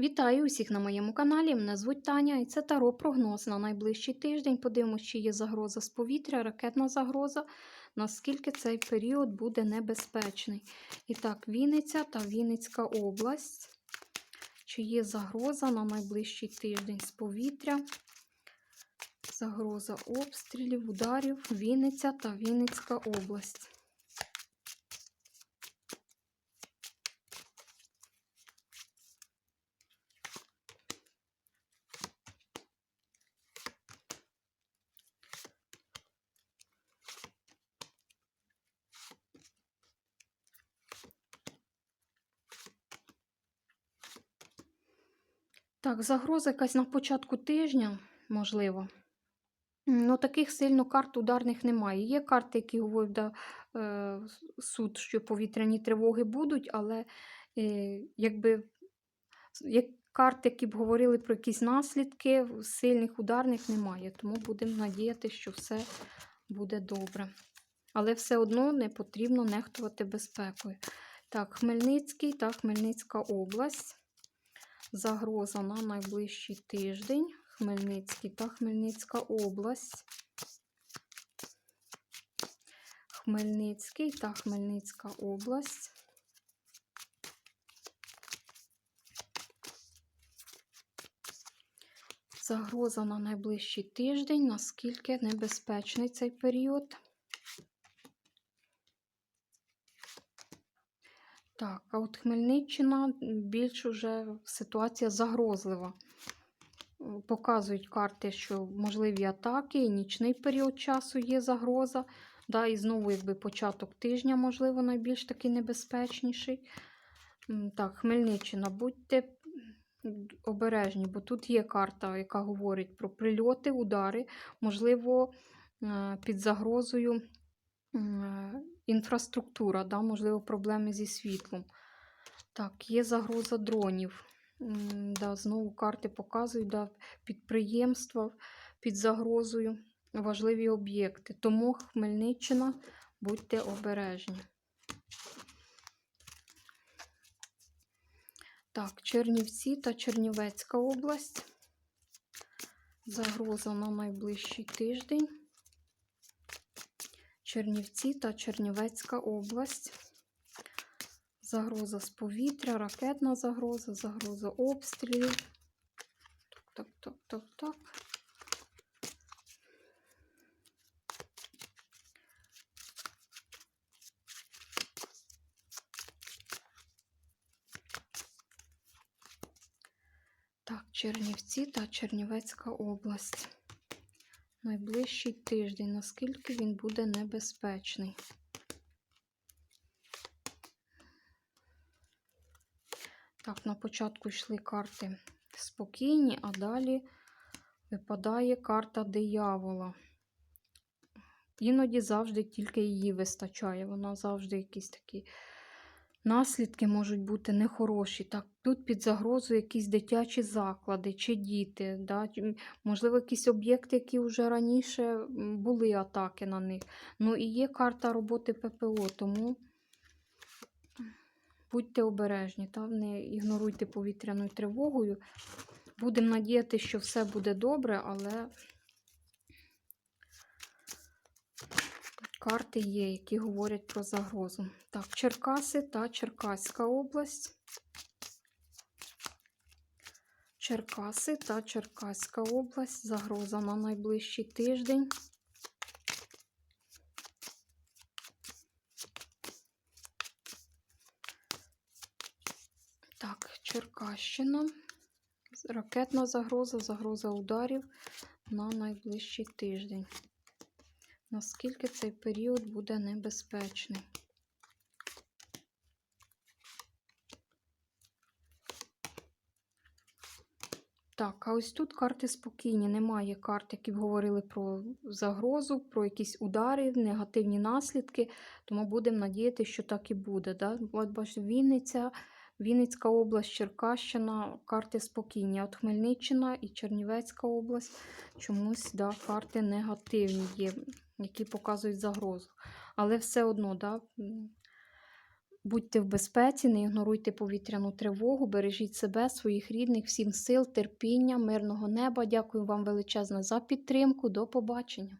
Вітаю усіх на моєму каналі. Мене звуть Таня і це Таро прогноз на найближчий тиждень. Подивимося, чи є загроза з повітря, ракетна загроза, наскільки цей період буде небезпечний. І так, Вінниця та Вінницька область. Чи є загроза на найближчий тиждень з повітря? Загроза обстрілів, ударів, Вінниця та Вінницька область. Так, загроза якась на початку тижня, можливо. Ну, таких сильно карт ударних немає. Є карти, які говорять да, е, суд, що повітряні тривоги будуть, але е, якби як карти, які б говорили про якісь наслідки, сильних ударних немає. Тому будемо надіяти, що все буде добре. Але все одно не потрібно нехтувати безпекою. Так, Хмельницький та Хмельницька область. Загроза на найближчий тиждень. Хмельницький та Хмельницька область. Хмельницький та Хмельницька область. Загроза на найближчий тиждень. Наскільки небезпечний цей період? Так, а от Хмельниччина більш уже ситуація загрозлива. Показують карти, що можливі атаки, і нічний період часу є загроза. Да, І знову, якби початок тижня, можливо, найбільш такий небезпечніший. Так, Хмельниччина, будьте обережні, бо тут є карта, яка говорить про прильоти, удари, можливо, під загрозою інфраструктура, да, можливо, проблеми зі світлом. Так, є загроза дронів. Да, Знову карти показують да, підприємства під загрозою, важливі об'єкти. Тому Хмельниччина, будьте обережні. Так, Чернівці та Чернівецька область. Загроза на найближчий тиждень. Чернівці та Чернівецька область. Загроза з повітря, ракетна загроза, загроза обстрілів. Так, так, так, так. Так, Чернівці та Чернівецька область найближчий тиждень, наскільки він буде небезпечний. Так, на початку йшли карти спокійні, а далі випадає карта диявола. Іноді завжди тільки її вистачає. Вона завжди якісь такі наслідки можуть бути нехороші. Так, Тут під загрозою якісь дитячі заклади чи діти, да? можливо, якісь об'єкти, які вже раніше були атаки на них. Ну і є карта роботи ППО, тому будьте обережні, та? не ігноруйте повітряною тривогою. Будемо надіятися, що все буде добре, але карти є, які говорять про загрозу. Так, Черкаси та Черкаська область. Черкаси та Черкаська область. Загроза на найближчий тиждень. Так, Черкащина. Ракетна загроза, загроза ударів на найближчий тиждень наскільки цей період буде небезпечний. Так, а ось тут карти спокійні. Немає карт, які б говорили про загрозу, про якісь удари, негативні наслідки. Тому будемо надіятися, що так і буде. Да? От бачите, Вінниця, Вінницька область, Черкащина, карти спокійні. От Хмельниччина і Чернівецька область чомусь да, карти негативні є які показують загрозу. Але все одно, да, Будьте в безпеці, не ігноруйте повітряну тривогу, бережіть себе, своїх рідних, всім сил, терпіння, мирного неба. Дякую вам величезно за підтримку. До побачення.